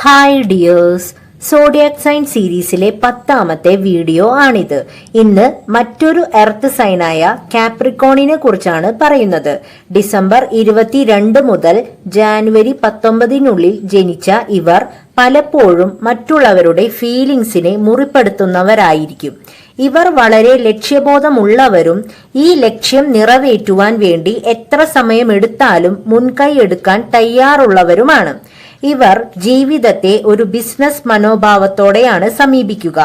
Hi dears zodiac sign സീരീസിലെ പത്താമത്തെ video ആണിത്. ഇന്ന് മറ്റൊരു എർത്ത് സൈനായ കാപ്രിക്കോണിനെ കുറിച്ചാണ് പറയുന്നത്. ഡിസംബർ ഇരുപത്തിരണ്ട് മുതൽ ജാനുവരി പത്തൊമ്പതിനുള്ളിൽ ജനിച്ച ഇവർ പലപ്പോഴും മറ്റുള്ളവരുടെ ഫീലിംഗ്സിനെ മുറിപ്പെടുത്തുന്നവരായിരിക്കും. ഇവർ വളരെ ലക്ഷ്യബോധമുള്ളവരും ഈ ലക്ഷ്യം നിറവേറ്റുവാൻ വേണ്ടി എത്ര സമയമെടുത്താലും മുൻകൈ എടുക്കാൻ തയ്യാറുള്ളവരുമാണ്. ഇവർ ജീവിതത്തെ ഒരു ബിസിനസ് മനോഭാവത്തോടെയാണ് സമീപിക്കുക.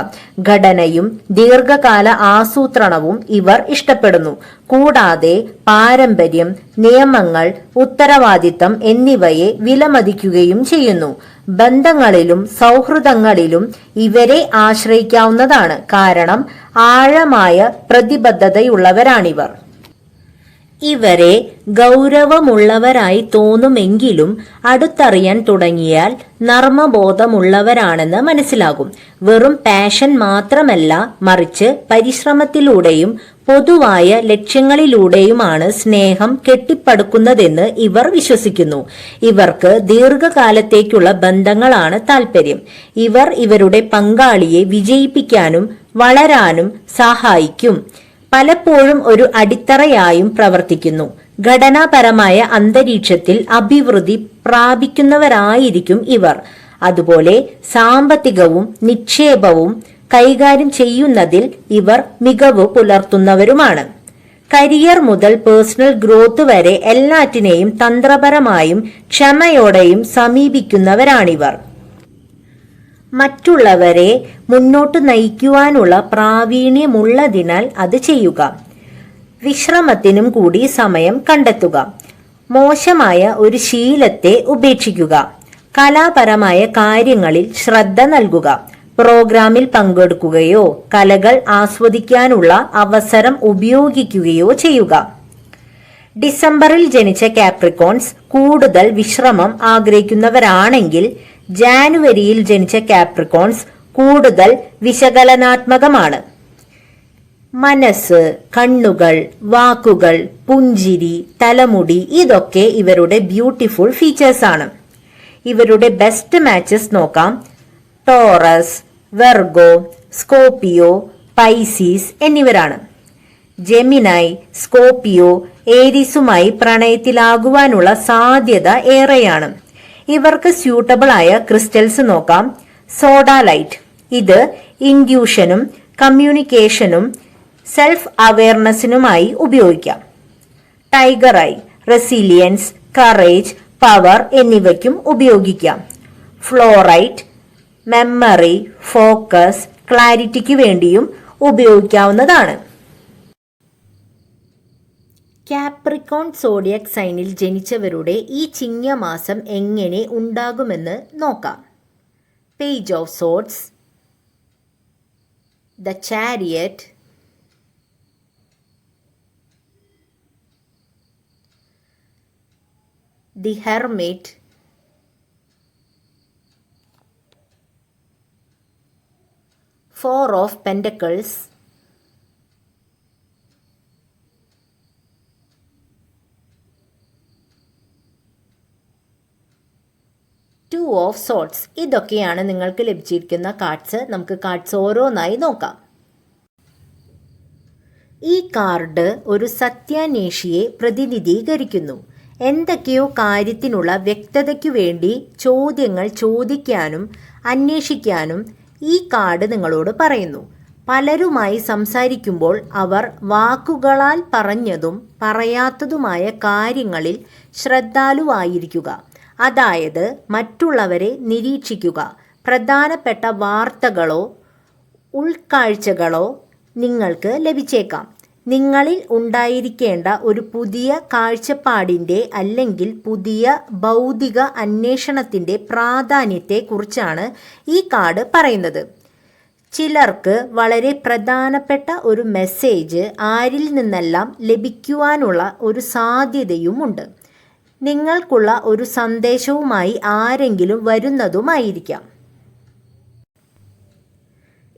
ഘടനയും ദീർഘകാല ആസൂത്രണവും ഇവർ ഇഷ്ടപ്പെടുന്നു. കൂടാതെ പാരമ്പര്യം നിയമങ്ങൾ ഉത്തരവാദിത്തം എന്നിവയെ വിലമതിക്കുകയും ചെയ്യുന്നു. ബന്ധങ്ങളിലും സൗഹൃദങ്ങളിലും ഇവരെ ആശ്രയിക്കാവുന്നതാണ്. കാരണം ആഴമായ പ്രതിബദ്ധതയുള്ളവരാണിവർ. ഇവരെ ഗൗരവമുള്ളവരായി തോന്നുമെങ്കിലും അടുത്തറിയാൻ തുടങ്ങിയാൽ നർമ്മബോധമുള്ളവരാണെന്ന് മനസ്സിലാകും. വെറും പാഷൻ മാത്രമല്ല മറിച്ച് പരിശ്രമത്തിലൂടെയും പൊതുവായ ലക്ഷ്യങ്ങളിലൂടെയുമാണ് സ്നേഹം കെട്ടിപ്പടുക്കുന്നതെന്ന് ഇവർ വിശ്വസിക്കുന്നു. ഇവർക്ക് ദീർഘകാലത്തേക്കുള്ള ബന്ധങ്ങളാണ് താല്പര്യം ഇവർ ഇവരുടെ പങ്കാളിയെ വിജയിപ്പിക്കാനും വളരാനും സഹായിക്കും. പലപ്പോഴും ഒരു അടിത്തറയായും പ്രവർത്തിക്കുന്നു. ഘടനാപരമായ അന്തരീക്ഷത്തിൽ അഭിവൃദ്ധി പ്രാപിക്കുന്നവരായിരിക്കും ഇവർ. അതുപോലെ സാമ്പത്തികവും നിക്ഷേപവും കൈകാര്യം ചെയ്യുന്നതിൽ ഇവർ മികവ് പുലർത്തുന്നവരുമാണ്. കരിയർ മുതൽ പേഴ്സണൽ ഗ്രോത്ത് വരെ എല്ലാറ്റിനെയും തന്ത്രപരമായും ക്ഷമയോടെയും സമീപിക്കുന്നവരാണിവർ. മറ്റുള്ളവരെ മുന്നോട്ട് നയിക്കുവാനുള്ള പ്രാവീണ്യമുള്ളതിനാൽ അത് ചെയ്യുക. വിശ്രമത്തിനും കൂടി സമയം കണ്ടെത്തുക. മോശമായ ഒരു ശീലത്തെ ഉപേക്ഷിക്കുക. കലാപരമായ കാര്യങ്ങളിൽ ശ്രദ്ധ നൽകുക. പ്രോഗ്രാമിൽ പങ്കെടുക്കുകയോ കലകൾ ആസ്വദിക്കാനുള്ള അവസരം ഉപയോഗിക്കുകയോ ചെയ്യുക. ഡിസംബറിൽ ജനിച്ച കാപ്രിക്കോൺസ് കൂടുതൽ വിശ്രമം ആഗ്രഹിക്കുന്നവരാണെങ്കിൽ ജാനുവരിയിൽ ജനിച്ച കാപ്രിക്കോൺസ് കൂടുതൽ വിശകലനാത്മകമാണ്. മനസ്സ് കണ്ണുകൾ വാക്കുകൾ പുഞ്ചിരി തലമുടി ഇതൊക്കെ ഇവരുടെ ബ്യൂട്ടിഫുൾ ഫീച്ചേഴ്സ് ആണ്. ഇവരുടെ ബെസ്റ്റ് മാച്ചസ് നോക്കാം. ടോറസ് വെർഗോ സ്കോപ്പിയോ പൈസീസ് എന്നിവരാണ്. ജെമിനായി സ്കോപ്പിയോ ഏരിസുമായി പ്രണയത്തിലാകുവാനുള്ള സാധ്യത ഏറെയാണ്. ഇവർക്ക് സ്യൂട്ടബിൾ ആയ ക്രിസ്റ്റൽസ് നോക്കാം. സോഡാലൈറ്റ് ഇത് ഇൻഡ്യൂഷനും കമ്മ്യൂണിക്കേഷനും സെൽഫ് അവയർനെസ്സിനുമായി ഉപയോഗിക്കാം. Tiger eye resilience courage power എന്നിവയ്ക്കും ഉപയോഗിക്കാം. ഫ്ലോറൈറ്റ് മെമ്മറി ഫോക്കസ് ക്ലാരിറ്റിക്ക് വേണ്ടിയും ഉപയോഗിക്കാവുന്നതാണ്. കാപ്രിക്കോൺ സോഡിയക് സൈനിൽ ജനിച്ചവരുടെ ഈ ചിങ്ങമാസം എങ്ങനെ ഉണ്ടാകുമെന്ന് നോക്കാം. Page of swords the chariot the hermit four of pentacles two of swords ഇതൊക്കെയാണ് നിങ്ങൾക്ക് ലഭിച്ചിരിക്കുന്ന കാർഡ്സ് നമുക്ക് കാർഡ്സ് ഓരോന്നായി നോക്കാം. ഈ കാർഡ് ഒരു സത്യാന്വേഷിയെ പ്രതിനിധീകരിക്കുന്നു. എന്തൊക്കെയോ കാര്യത്തിനുള്ള വ്യക്തതയ്ക്കു വേണ്ടി ചോദ്യങ്ങൾ ചോദിക്കാനും അന്വേഷിക്കാനും ഈ കാർഡ് നിങ്ങളോട് പറയുന്നു. പലരുമായി സംസാരിക്കുമ്പോൾ അവർ വാക്കുകളാൽ പറഞ്ഞതും പറയാത്തതുമായ കാര്യങ്ങളിൽ ശ്രദ്ധാലുവായിരിക്കുക. അതായത് മറ്റുള്ളവരെ നിരീക്ഷിക്കുക. പ്രധാനപ്പെട്ട വാർത്തകളോ ഉൾക്കാഴ്ചകളോ നിങ്ങൾക്ക് ലഭിച്ചേക്കാം. നിങ്ങളിൽ ഉണ്ടായിരിക്കേണ്ട ഒരു പുതിയ കാഴ്ചപ്പാടിന്റെ അല്ലെങ്കിൽ പുതിയ ഭൗതിക അന്വേഷണത്തിന്റെ പ്രാധാന്യത്തെക്കുറിച്ചാണ് ഈ കാർഡ് പറയുന്നത്. ചിലർക്ക് വളരെ പ്രധാനപ്പെട്ട ഒരു മെസ്സേജ് ആരിൽ നിന്നെല്ലാം ലഭിക്കുവാനുള്ള ഒരു സാധ്യതയുമുണ്ട്. നിങ്ങൾക്കുള്ള ഒരു സന്ദേശവുമായി ആരെങ്കിലും വരുന്നതുമായിരിക്കാം.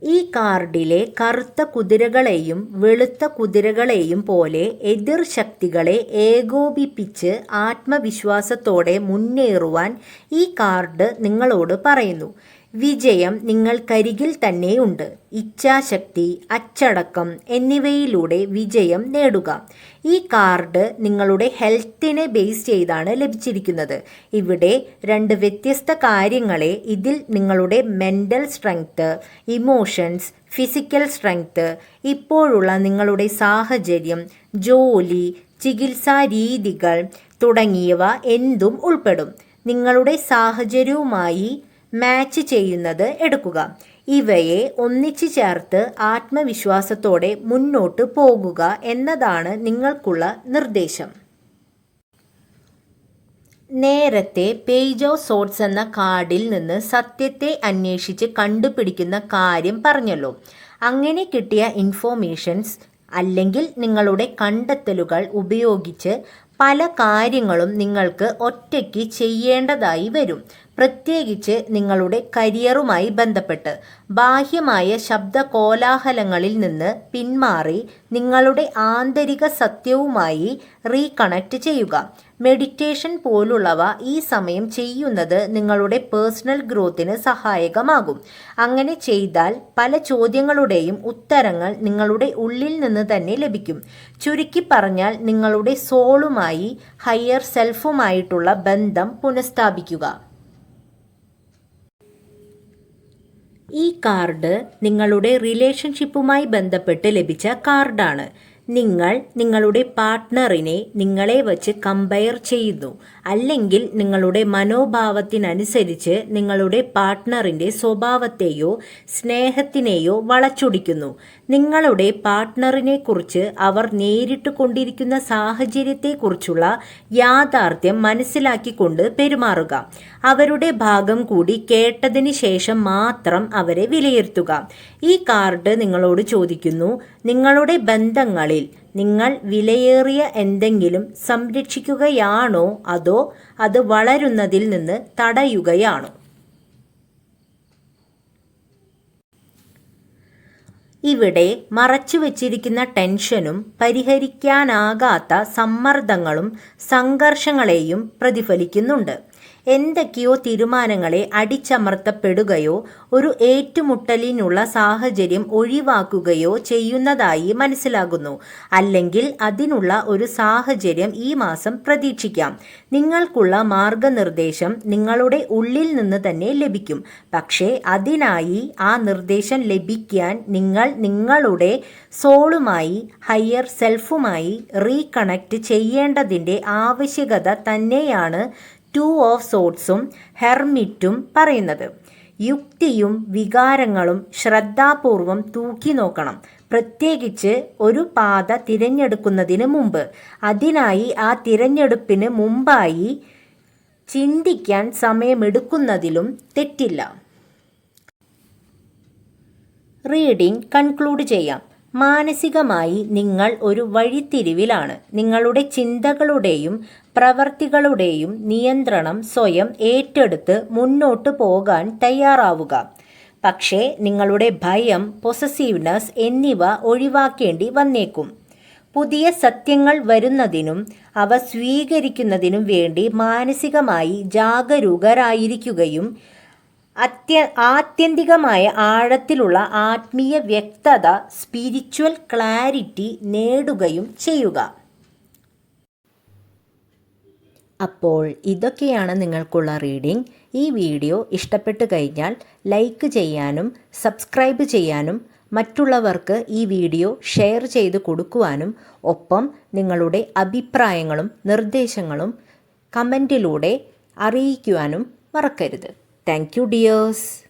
ഈ കാർഡിലെ കറുത്ത കുതിരകളെയും വെളുത്ത കുതിരകളെയും പോലെ എതിർ ശക്തികളെ ഏകോപിപ്പിച്ച് ആത്മവിശ്വാസത്തോടെ മുന്നേറുവാൻ ഈ കാർഡ് നിങ്ങളോട് പറയുന്നു. വിജയം നിങ്ങൾക്കരികിൽ തന്നെയുണ്ട്. ഇച്ഛാശക്തി അച്ചടക്കം എന്നിവയിലൂടെ വിജയം നേടുക. ഈ കാർഡ് നിങ്ങളുടെ ഹെൽത്തിനെ ബേസ് ചെയ്താണ് ലഭിച്ചിരിക്കുന്നത്. ഇവിടെ രണ്ട് വ്യത്യസ്ത കാര്യങ്ങളെ ഇതിൽ നിങ്ങളുടെ mental strength emotions physical strength ഇപ്പോഴുള്ള നിങ്ങളുടെ സാഹചര്യം ജോലി ചികിത്സാ രീതികൾ തുടങ്ങിയവ എന്തും ഉൾപ്പെടും. നിങ്ങളുടെ സാഹചര്യവുമായി മാച്ച് ചെയ്യുന്നത് എടുക്കുക. ഇവയെ ഒന്നിച്ചു ചേർത്ത് ആത്മവിശ്വാസത്തോടെ മുന്നോട്ട് പോകുക എന്നതാണ് നിങ്ങൾക്കുള്ള നിർദ്ദേശം. നേരത്തെ പേജ് ഓഫ് സോട്ട്സ് എന്ന കാർഡിൽ നിന്ന് സത്യത്തെ അന്വേഷിച്ച് കണ്ടുപിടിക്കുന്ന കാര്യം പറഞ്ഞല്ലോ. അങ്ങനെ കിട്ടിയ ഇൻഫോർമേഷൻസ് അല്ലെങ്കിൽ നിങ്ങളുടെ കണ്ടെത്തലുകൾ ഉപയോഗിച്ച് പല കാര്യങ്ങളും നിങ്ങൾക്ക് ഒറ്റയ്ക്ക് ചെയ്യേണ്ടതായി വരും. പ്രത്യേകിച്ച് നിങ്ങളുടെ കരിയറുമായി ബന്ധപ്പെട്ട്. ബാഹ്യമായ ശബ്ദ കോലാഹലങ്ങളിൽ നിന്ന് പിന്മാറി നിങ്ങളുടെ ആന്തരിക സത്യവുമായി റീകണക്ട് ചെയ്യുക. മെഡിറ്റേഷൻ പോലുള്ളവ ഈ സമയം ചെയ്യുന്നത് നിങ്ങളുടെ പേഴ്സണൽ ഗ്രോത്തിന് സഹായകമാകും. അങ്ങനെ ചെയ്താൽ പല ചോദ്യങ്ങളുടെയും ഉത്തരങ്ങൾ നിങ്ങളുടെ ഉള്ളിൽ നിന്ന് തന്നെ ലഭിക്കും. ചുരുക്കി പറഞ്ഞാൽ നിങ്ങളുടെ സോളുമായി ഹയർ സെൽഫുമായിട്ടുള്ള ബന്ധം പുനഃസ്ഥാപിക്കുക. ഈ കാർഡ് നിങ്ങളുടെ റിലേഷൻഷിപ്പുമായി ബന്ധപ്പെട്ട് ലഭിച്ച കാർഡാണ്. നിങ്ങൾ നിങ്ങളുടെ പാർട്ട്ണറിനെ നിങ്ങളെ വച്ച് കമ്പയർ ചെയ്യുന്നു. അല്ലെങ്കിൽ നിങ്ങളുടെ മനോഭാവത്തിനനുസരിച്ച് നിങ്ങളുടെ പാർട്ട്ണറിന്റെ സ്വഭാവത്തെയോ സ്നേഹത്തിനെയോ വളച്ചൊടിക്കുന്നു. നിങ്ങളുടെ പാർട്ട്ണറിനെ കുറിച്ച് അവർ നേരിട്ട് കൊണ്ടിരിക്കുന്ന സാഹചര്യത്തെക്കുറിച്ചുള്ള യാഥാർത്ഥ്യം മനസ്സിലാക്കിക്കൊണ്ട് പെരുമാറുക. അവരുടെ ഭാഗം കൂടി കേട്ടതിന് ശേഷം മാത്രം അവരെ വിലയിരുത്തുക. ഈ കാർഡ് നിങ്ങളോട് ചോദിക്കുന്നു. നിങ്ങളുടെ ബന്ധങ്ങളിൽ നിങ്ങൾ വിലയേറിയ എന്തെങ്കിലും സംരക്ഷിക്കുകയാണോ അതോ അത് വളരുന്നതിൽ നിന്ന് തടയുകയാണോ? ഇവിടെ മറച്ചു വച്ചിരിക്കുന്ന ടെൻഷനും പരിഹരിക്കാനാകാത്ത സമ്മർദ്ദങ്ങളും സംഘർഷങ്ങളെയും പ്രതിഫലിക്കുന്നുണ്ട്. എന്തൊക്കെയോ തീരുമാനങ്ങളെ അടിച്ചമർത്തപ്പെടുകയോ ഒരു ഏറ്റുമുട്ടലിനുള്ള സാഹചര്യം ഒഴിവാക്കുകയോ ചെയ്യുന്നതായി മനസ്സിലാകുന്നു. അല്ലെങ്കിൽ അതിനുള്ള ഒരു സാഹചര്യം ഈ മാസം പ്രതീക്ഷിക്കാം. നിങ്ങൾക്കുള്ള മാർഗനിർദ്ദേശം നിങ്ങളുടെ ഉള്ളിൽ നിന്ന് തന്നെ ലഭിക്കും. പക്ഷേ അതിനായി ആ നിർദ്ദേശം ലഭിക്കാൻ നിങ്ങൾ നിങ്ങളുടെ സോളുമായി ഹയർ സെൽഫുമായി റീകണക്ട് ചെയ്യേണ്ടതിന്റെ ആവശ്യകത തന്നെയാണ് ടു ഓഫ് സോട്ട്സും ഹെർമിറ്റും പറയുന്നത്. യുക്തിയും വികാരങ്ങളും ശ്രദ്ധാപൂർവം തൂക്കി നോക്കണം. പ്രത്യേകിച്ച് ഒരു പാത തിരഞ്ഞെടുക്കുന്നതിന് മുമ്പ്. അതിനായി ആ തിരഞ്ഞെടുപ്പിന് മുമ്പായി ചിന്തിക്കാൻ സമയമെടുക്കുന്നതിലും തെറ്റില്ല. റീഡിംഗ് കൺക്ലൂഡ് ചെയ്യാം. മാനസികമായി നിങ്ങൾ ഒരു വഴിത്തിരിവിലാണ്. നിങ്ങളുടെ ചിന്തകളുടെയും പ്രവർത്തികളുടെയും നിയന്ത്രണം സ്വയം ഏറ്റെടുത്ത് മുന്നോട്ട് പോകാൻ തയ്യാറാവുക. പക്ഷേ നിങ്ങളുടെ ഭയം പൊസസീവ്നെസ് എന്നിവ ഒഴിവാക്കേണ്ടി വന്നേക്കും. പുതിയ സത്യങ്ങൾ വരുന്നതിനും അവ സ്വീകരിക്കുന്നതിനും വേണ്ടി മാനസികമായി ജാഗരൂകരായിരിക്കുകയും അത്യ ആത്യന്തികമായ ആഴത്തിലുള്ള ആത്മീയ വ്യക്തത സ്പിരിച്വൽ ക്ലാരിറ്റി നേടുകയും ചെയ്യുക. അപ്പോൾ ഇതൊക്കെയാണ് നിങ്ങൾക്കുള്ള റീഡിംഗ് ഈ വീഡിയോ ഇഷ്ടപ്പെട്ടു കഴിഞ്ഞാൽ ലൈക്ക് ചെയ്യാനും സബ്സ്ക്രൈബ് ചെയ്യാനും മറ്റുള്ളവർക്ക് ഈ വീഡിയോ ഷെയർ ചെയ്ത് കൊടുക്കുവാനും ഒപ്പം നിങ്ങളുടെ അഭിപ്രായങ്ങളും നിർദ്ദേശങ്ങളും കമന്റിലൂടെ അറിയിക്കുവാനും മറക്കരുത്. Thank you, dears.